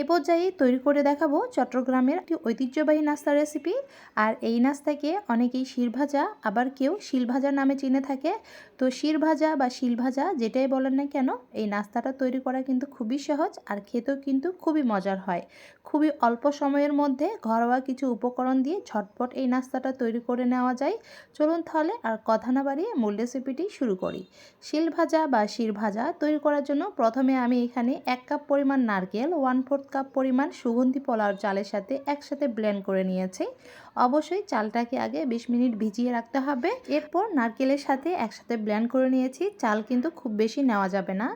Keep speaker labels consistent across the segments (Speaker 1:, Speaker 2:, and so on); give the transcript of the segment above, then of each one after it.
Speaker 1: এ পর্যায়ে তৈরি করে দেখাবো চট্টগ্রামের একটি ঐতিহ্যবাহী নাস্তা রেসিপি আর এই নাস্তাকে অনেকেই শির ভাজা, আবার কেউ শিল ভাজা নামে চিনে থাকে। তো শির ভাজা বা শিল ভাজা যেটাই বলেন না কেন, এই নাস্তাটা তৈরি করা কিন্তু খুবই সহজ আর খেতেও কিন্তু খুবই মজার হয়। খুবই অল্প সময়ের মধ্যে ঘরোয়া কিছু উপকরণ দিয়ে ঝটপট এই নাস্তাটা তৈরি করে নেওয়া যায়। চলুন তাহলে আর কথা না বাড়িয়ে মূল রেসিপিটি শুরু করি। শিল ভাজা বা শির ভাজা তৈরি করার জন্য প্রথমে আমি এখানে এক কাপ পরিমাণ নারকেল ওয়ান ফোর্থ কাপ পরিমাণ সুগন্ধি পোলাওর চালের সাথে একসাথে ব্লেন্ড করে নিয়েছি। অবশ্যই চালটাকে আগে বিশ মিনিট ভিজিয়ে রাখতে হবে। এরপর নারকেলের সাথে একসাথে ব্লেন্ড করে নিয়েছি। চাল কিন্তু খুব বেশি নেওয়া যাবে না।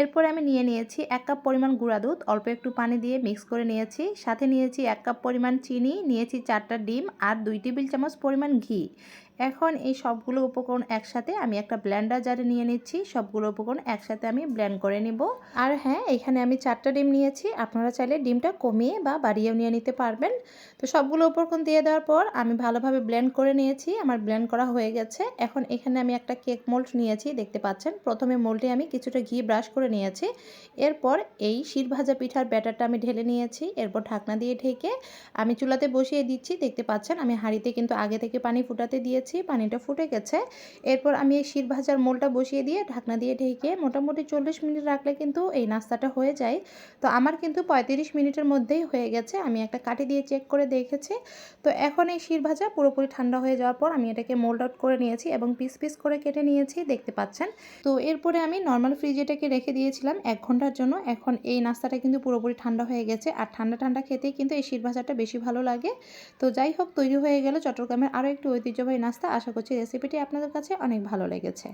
Speaker 1: এরপর আমি নিয়ে নিয়েছি এক কাপ পরিমাণ গুঁড়া দুধ, অল্প একটু পানি দিয়ে মিক্স করে নিয়েছি। সাথে নিয়েছি এক কাপ পরিমাণ চিনি, নিয়েছি চারটা ডিম আর দুই টেবিল চামচ পরিমাণ ঘি। এখন এই সবগুলো উপকরণ একসাথে আমি একটা ব্ল্যান্ডার জারে নিয়ে নিচ্ছি। সবগুলো উপকরণ একসাথে আমি ব্লেন্ড করে নিব। আর হ্যাঁ এখানে আমি চারটা ডিম নিয়েছি। আপনারা চাইলে ডিমটা কমিয়ে বা বাড়িয়েও নিয়ে নিতে পারবেন। তো সবগুলো উপকরণ দিয়ে দেওয়ার পর আমি ভালোভাবে ব্লেন্ড করে নিয়েছি, আমার ব্লেন্ড করা হয়ে গেছে। এখন এখানে আমি একটা কেক মোল্ড নিয়েছি, দেখতে পাচ্ছেন। প্রথমে মোল্ডে আমি কিছুটা ঘি ব্রাশ করে নিয়েছি। এরপর এই শির পিঠার ব্যাটারটা আমি ঢেলে নিয়েছি। এরপর ঢাকনা দিয়ে ঢেকে আমি চুলাতে বসিয়ে দিচ্ছি। দেখতে পাচ্ছেন, আমি হাঁড়িতে কিন্তু আগে থেকে পানি ফুটাতে দিয়েছি, পানিটা ফুটে গেছে। এরপর আমি এই শির মোলটা বসিয়ে দিয়ে ঢাকনা দিয়ে ঢেকে মোটামুটি চল্লিশ মিনিট রাখলে কিন্তু এই নাস্তাটা হয়ে যায়। তো আমার কিন্তু পঁয়ত্রিশ মিনিটের মধ্যেই হয়ে গেছে। আমি একটা কাঠি দিয়ে চেক করে দেখেছি। তো এখন এই শির ভাজা পুরোপুরি ঠান্ডা হয়ে যাওয়ার পর আমি এটাকে মোল্ড আউট করে নিয়েছি এবং পিস পিস করে কেটে নিয়েছি, দেখতে পাচ্ছেন? তো এরপরে আমি নর্মাল ফ্রিজে এটাকে রেখে দিয়েছিলাম এক ঘণ্টার জন্য। এখন এই নাস্তাটা কিন্তু পুরোপুরি ঠান্ডা হয়ে গেছে। আর ঠান্ডা ঠান্ডা খেতেই কিন্তু এই শির ভাজাটা বেশি ভালো লাগে। তো যাই হোক, তৈরি হয়ে গেল চট্টগ্রামের আরও একটি ঐতিহ্যবাহী নাস্তা। আশা করছি রেসিপিটি আপনাদের কাছে অনেক ভালো লেগেছে।